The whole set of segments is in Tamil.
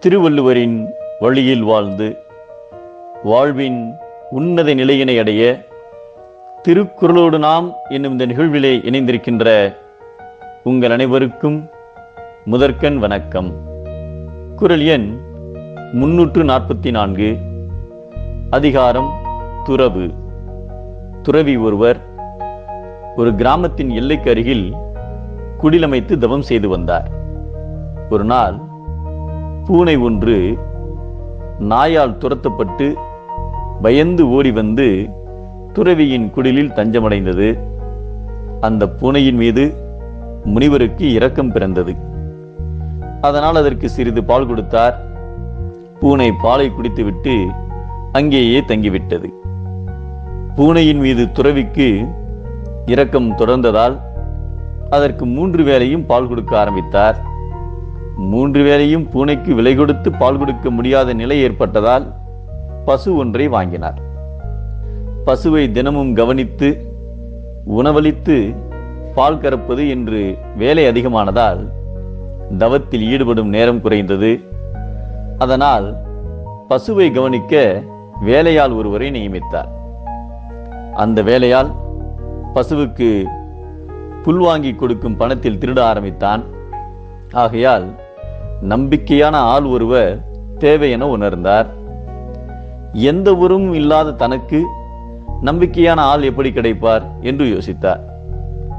திருவள்ளுவரின் வழியில் வாழ்ந்து வாழ்வின் உன்னத நிலையினை அடைய திருக்குறளோடு நாம் என்னும் இந்த நிகழ்விலே இணைந்திருக்கின்ற உங்கள் அனைவருக்கும் முதற்கண் வணக்கம். குரல் எண் முன்னூற்று நாற்பத்தி நான்கு. அதிகாரம் துறவு. துறவி ஒருவர் ஒரு கிராமத்தின் எல்லைக்கு அருகில் குடிலமைத்து தவம் செய்து வந்தார். ஒரு நாள் பூனை ஒன்று நாயால் துரத்தப்பட்டு பயந்து ஓடி வந்து துறவியின் குடிலில் தஞ்சமடைந்தது. அந்த பூனையின் மீது முனிவருக்கு இரக்கம் பிறந்தது. அதனால் அதற்கு சிறிது பால் கொடுத்தார். பூனை பாலை குடித்துவிட்டு அங்கேயே தங்கிவிட்டது. பூனையின் மீது துறவிக்கு இரக்கம் தொடர்ந்ததால் அதற்கு மூன்று வேளையும் பால் கொடுக்க ஆரம்பித்தார். மூன்று வேளையும் பூனைக்கு விலை கொடுத்து பால் கொடுக்க முடியாத நிலை ஏற்பட்டதால் பசு ஒன்றை வாங்கினார். பசுவை தினமும் கவனித்து உணவளித்து பால் கறப்பது என்று வேலை அதிகமானதால் தவத்தில் ஈடுபடும் நேரம் குறைந்தது. அதனால் பசுவை கவனிக்க வேலையால் ஒருவரை நியமித்தார். அந்த வேலையால் பசுவுக்கு புல் வாங்கி கொடுக்கும் பணத்தில் திருட ஆரம்பித்தான். ஆகையால் நம்பிக்கையான ஆள் ஒருவர் தேவை என உணர்ந்தார். எந்த ஊரும் இல்லாத தனக்கு நம்பிக்கையான ஆள் எப்படி கிடைப்பார் என்று யோசித்தார்.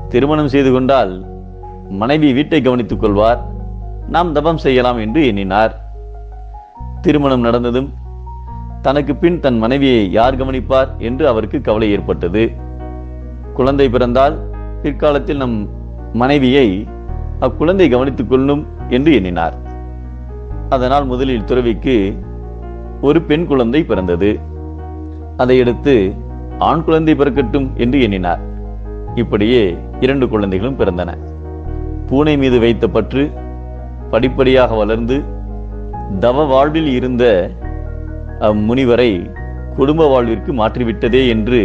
திருமணம் செய்து கொண்டால் மனைவி வீட்டை கவனித்துக் கொள்வார். நாம் தபம் செய்யலாம் என்று எண்ணினார். திருமணம் நடந்ததும் தனக்கு பின் தன் மனைவியை யார் கவனிப்பார் என்று அவருக்கு கவலை ஏற்பட்டது. குழந்தை பிறந்தால் பிற்காலத்தில் நம் மனைவியை அக்குழந்தை கவனித்துக் கொள்ளும் என்று எண்ணினார். அதனால் முதலில் துறவிக்கு ஒரு பெண் குழந்தை பிறந்தது. அதையடுத்து ஆண் குழந்தை பிறக்கட்டும் என்று எண்ணினார். இப்படியே இரண்டு குழந்தைகளும் பிறந்தன. பூனை மீது வைத்த பற்று படிப்படியாக வளர்ந்து தவ வாழ்வில் இருந்த அம்முனிவரை குடும்ப வாழ்விற்கு மாற்றிவிட்டதே என்று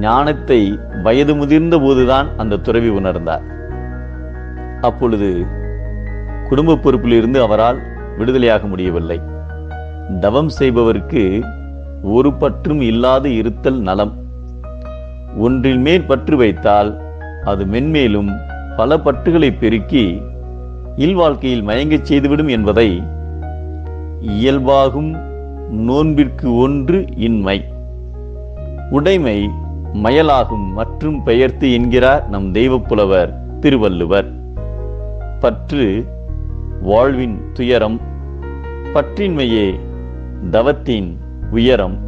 ஞானத்தை வயது முதிர்ந்த போதுதான் அந்த துறவி உணர்ந்தார். அப்பொழுது குடும்ப பொறுப்பில் இருந்து அவரால் விடுதலையாக முடியவில்லை. தவம் செய்பவருக்கு ஒரு பற்றும் இல்லாது இருத்தல் நலம். ஒன்றில் மேல் பற்று வைத்தால் அது மென்மேலும் பல பற்றுகளை பெருக்கி இல்வாழ்க்கையில் மயங்கச் செய்துவிடும் என்பதை இயல்பாகும் நோன்பிற்கு ஒன்று இன்மை. உடைமை மயலாகும் மற்றும் பெயர்த்து என்கிறார் நம் தெய்வப்புலவர் திருவள்ளுவர். பற்று வாழ்வின் துயரம் பற்றின்மையே தவத்தின் உயரம்.